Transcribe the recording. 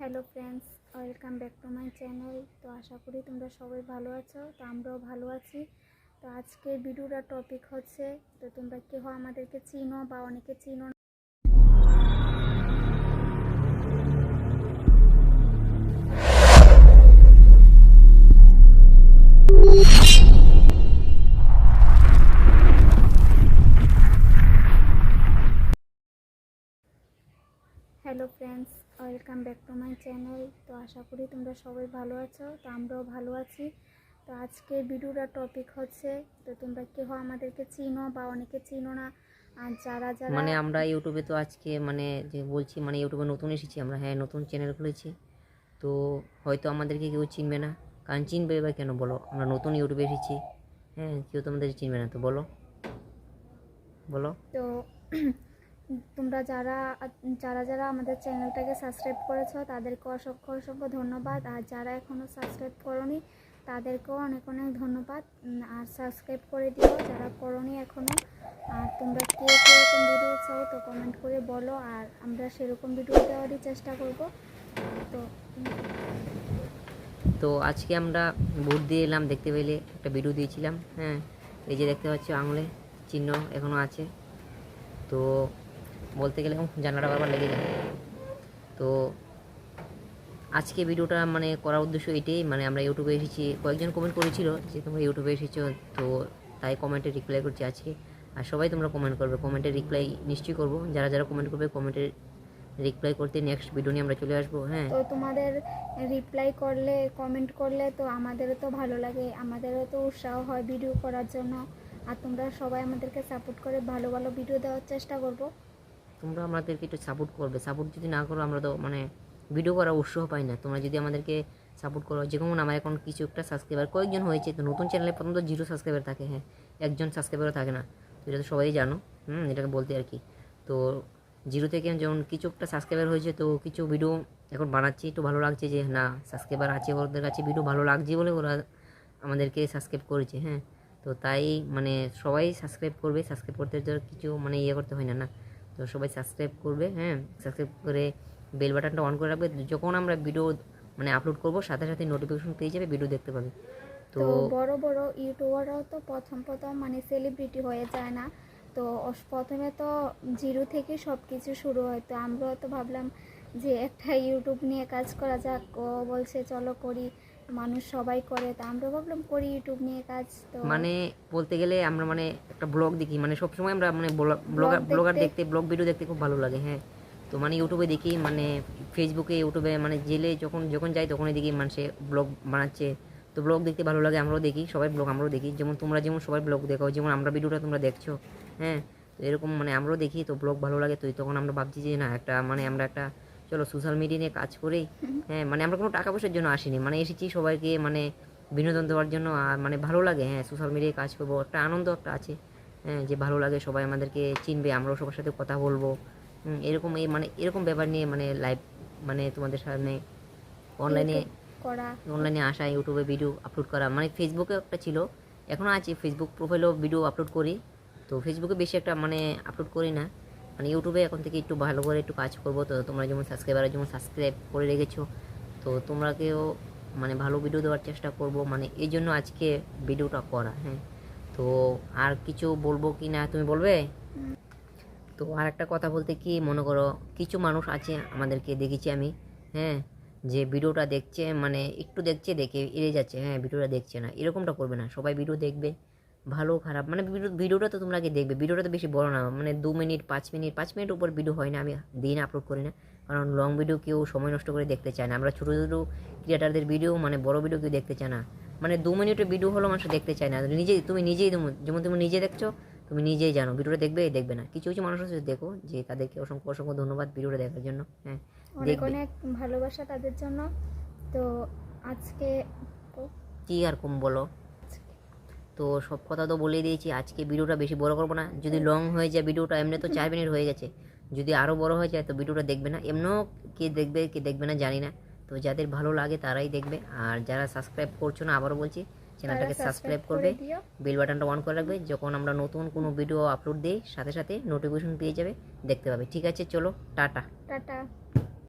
Hello friends welcome back to my channel তো আশা করি তোমরা সবাই ভালো আছো, তো আমরাও ভালো আছি। তো আজকের ভিডিওটা টপিক হচ্ছে, তো তোমরা কেউ আমাদেরকে চিনো বা অনেকে চিনো hello friends welcome back to my channel তো আশা করি তোমরা সবাই ভালো আছো তো আমরাও ভালো আছি। তো আজকের ভিডিওটা টপিক হচ্ছে তো তোমরা কেউ আমাদেরকে চিনো বা অনেকে চিনো না আর যারা যারা মানে আমরা ইউটিউবে তো আজকে মানে যে বলছি মানে ইউটিউবে নতুন এসেছি আমরা হ্যাঁ নতুন চ্যানেল খুলেছি। তো হয়তো আমাদেরকে কেউ চিনবে না। কারণ চিনবে বা কেন বলো? আমরা নতুন ইউটিউবে এসেছি। হ্যাঁ কেউ তো আমাদের চিনবে না তো বলো। বলো। তো তোমরা যারা যারা যারা আমাদের চ্যানেলটাকে সাবস্ক্রাইব করেছ তাদেরকে অসংখ্য অসংখ্য ধন্যবাদ। আর যারা এখনও সাবস্ক্রাইব করনি, তাদেরকেও অনেক অনেক ধন্যবাদ। আর সাবস্ক্রাইব করে দিও, যারা করনি এখনও আর তোমরা কে কীরকম ভিডিও চাও, তো কমেন্ট করে বলো। আর আমরা সেরকম ভিডিও দেওয়ারই চেষ্টা করব। তো তো আজকে আমরা ভোট দিয়ে এলাম, দেখতে পেলে একটা ভিডিও দিয়েছিলাম হ্যাঁ। এই যে দেখতে পাচ্ছি আঙুলে, চিহ্ন এখনও আছে। তো বলতে গেলে উম, জানলাটা বারবার লেগে যায়। তো আজকে ভিডিওটা মানে করার উদ্দেশ্য এটাই মানে আমরা ইউটিউবে এসেছি কয়েকজন কমেন্ট করেছিল যে তোমরা ইউটিউবে এসেছ তো তাই কমেন্টে রিপ্লাই করছি আজকে। আর সবাই তোমরা কমেন্ট করবে কমেন্টে রিপ্লাই নিশ্চয়ই করব। যারা যারা কমেন্ট করবে কমেন্টে রিপ্লাই করতে নেক্সট ভিডিও নিয়ে আমরা চলে আসব হ্যাঁ। তো তোমাদের রিপ্লাই করলে কমেন্ট করলে তো আমাদেরও তো ভালো লাগে আমাদেরও তো উৎসাহ হয় ভিডিও করার জন্য। আর তোমরা সবাই আমাদেরকে সাপোর্ট করে ভালো ভালো ভিডিও দেওয়ার চেষ্টা করব। তোমরা আমাদেরকে একটু সাপোর্ট করবে। সাপোর্ট যদি না করো, আমরা তো মানে ভিডিও করার উৎসাহ পাই না। তোমরা যদি আমাদেরকে সাপোর্ট করো, যেমন আমার এখন কিছু একটা সাবস্ক্রাইবার কয়েকজন হয়েছে তো নতুন চ্যানেলে প্রথম তো জিরো সাবস্ক্রাইবার থাকে হ্যাঁ। একজন সাবস্ক্রাইবারও থাকে না। তো এটা তো সবাই জানো, হুম, এটাকে বলতে আর কি। তো জিরো থেকে যেমন কিছু একটা সাবস্ক্রাইবার হয়েছে, তো কিছু ভিডিও এখন বানাচ্ছি, একটু ভালো লাগছে যে, না সাবস্ক্রাইবার আছে, ওদের কাছে ভিডিও ভালো লাগছে বলে ওরা আমাদেরকে সাবস্ক্রাইব করেছে হ্যাঁ। তো তাই মানে সবাই সাবস্ক্রাইব করবে সাবস্ক্রাইব করতে কিছু মানে ইয়ে করতে হয় না না। তো সবাই সাবস্ক্রাইব করবে হ্যাঁ? সাবস্ক্রাইব করে বেল বাটনটা অন করে রাখবে। যখন আমরা ভিডিও মানে আপলোড করব, সাথে সাথে নোটিফিকেশন পেয়ে যাবে ভিডিও দেখতে পাবে। তো বড় বড় ইউটিউবাররাও তো প্রথম প্রথম মানে সেলিব্রিটি হয়ে যায় না। তো প্রথমে তো জিরো থেকে সব কিছু শুরু হয়। তো আমরাও তো ভাবলাম যে একটা ইউটিউব নিয়ে কাজ করা যাক। ও বলছে, চলো করি। মানুষ সবাই করে তো আমরা ভাবলাম করি ইউটিউব নিয়ে কাজ তো মানে বলতে গেলে আমরা মানে একটা ব্লগ দেখি মানে সবসময় আমরা মানে ব্লগার ব্লগার দেখতে ব্লগ ভিডিও দেখতে খুব ভালো লাগে হ্যাঁ। তো মানে ইউটিউবে দেখি মানে ফেসবুকে ইউটিউবে মানে জেলে যখন যখন যাই তখনই দেখি মানুষে ব্লগ বানাচ্ছে। তো ব্লগ দেখতে ভালো লাগে আমরাও দেখি সবাই ব্লগ আমরাও দেখি। যেমন তোমরা যেমন সবাই ব্লগ দেখো যেমন আমরা ভিডিওটা তোমরা দেখছ হ্যাঁ। তো এরকম মানে আমরাও দেখি তো ব্লগ ভালো লাগে তো তখন আমরা ভাবছি যে না একটা মানে আমরা একটা চলো সোশ্যাল মিডিয়া নিয়ে কাজ করি হ্যাঁ মানে আমরা কোনো টাকা পয়সার জন্য আসিনি। মানে এসেছি সবাইকে মানে বিনোদন দেওয়ার জন্য আর মানে ভালো লাগে হ্যাঁ সোশ্যাল মিডিয়ায় কাজ করব। একটা আনন্দ একটা আছে হ্যাঁ যে ভালো লাগে সবাই আমাদেরকে চিনবে আমরাও সবার সাথে কথা বলব। এরকম এই মানে এরকম ব্যাপার নিয়ে মানে লাইভ মানে তোমাদের সামনে অনলাইনে করা। অনলাইনে আসা ইউটিউবে ভিডিও আপলোড করা। মানে ফেসবুকে একটা ছিল এখনও আছে ফেসবুক প্রোফাইলেও ভিডিও আপলোড করি। তো ফেসবুকে বেশি একটা মানে আপলোড করি না। মানে ইউটিউবে এখন থেকে একটু ভালো করে একটু কাজ করব। তো তোমরা যেমন সাবস্ক্রাইবার যেমন সাবস্ক্রাইব করে রেখেছো তো তোমরাকেও মানে ভালো ভিডিও দেওয়ার চেষ্টা করব। মানে এই জন্য আজকে ভিডিওটা করা হ্যাঁ। তো আর কিছু বলব কি না তুমি বলবে? তো আর একটা কথা বলতে কি মনে করো কিছু মানুষ আছে আমাদেরকে দেখেছি আমি হ্যাঁ যে ভিডিওটা দেখছে মানে একটু দেখছে দেখে এড়ে যাচ্ছে হ্যাঁ ভিডিওটা দেখছে না। এরকমটা করবে না সবাই ভিডিও দেখবে। ভালো খারাপ। মানে ভিডিওটা তো তোমরা আগে দেখবে। ভিডিওটা তো বেশি বড় না। মানে দু মিনিট পাঁচ মিনিট পাঁচ মিনিট উপর ভিডিও হয় না। আমি দিন আপলোড করি না। কারণ লং ভিডিও কেউ সময় নষ্ট করে দেখতে চায় না। আমরা ছোটো ছোটো ক্রিয়েটারদের ভিডিও মানে বড় ভিডিও কেউ দেখতে চায় না। মানে দু মিনিটের ভিডিও হলো মানুষ দেখতে চায় না। নিজেই তুমি নিজেই যেমন- যেমন তুমি নিজে দেখছ তুমি নিজেই জানো। ভিডিওটা দেখবে দেখবে না। কিছু কিছু মানুষ আছে দেখো যে তাদেরকে অসংখ্য অসংখ্য ধন্যবাদ ভিডিওটা দেখার জন্য। হ্যাঁ অনেক অনেক ভালোবাসা তাদের জন্য। তো আজকে কি আর কম বলো? তো সব কথা তো বলেই দিয়েছি আজকে ভিডিওটা বেশি বড় করব না। যদি লং হয়ে যায় ভিডিওটা এমনি তো চার মিনিট হয়ে গেছে। যদি আরও বড় হয়ে যায় তো ভিডিওটা দেখবে না। এমনিও কে দেখবে কে দেখবে না জানি না। তো যাদের ভালো লাগে তারাই দেখবে। আর যারা সাবস্ক্রাইব করছ না আবারও বলছি চ্যানেলটাকে সাবস্ক্রাইব করবে। বেল বাটনটা অন করে রাখবে। যখন আমরা নতুন কোনো ভিডিও আপলোড দিই সাথে সাথে নোটিফিকেশন পেয়ে যাবে দেখতে পাবে। ঠিক আছে চলো টাটা। টাটা।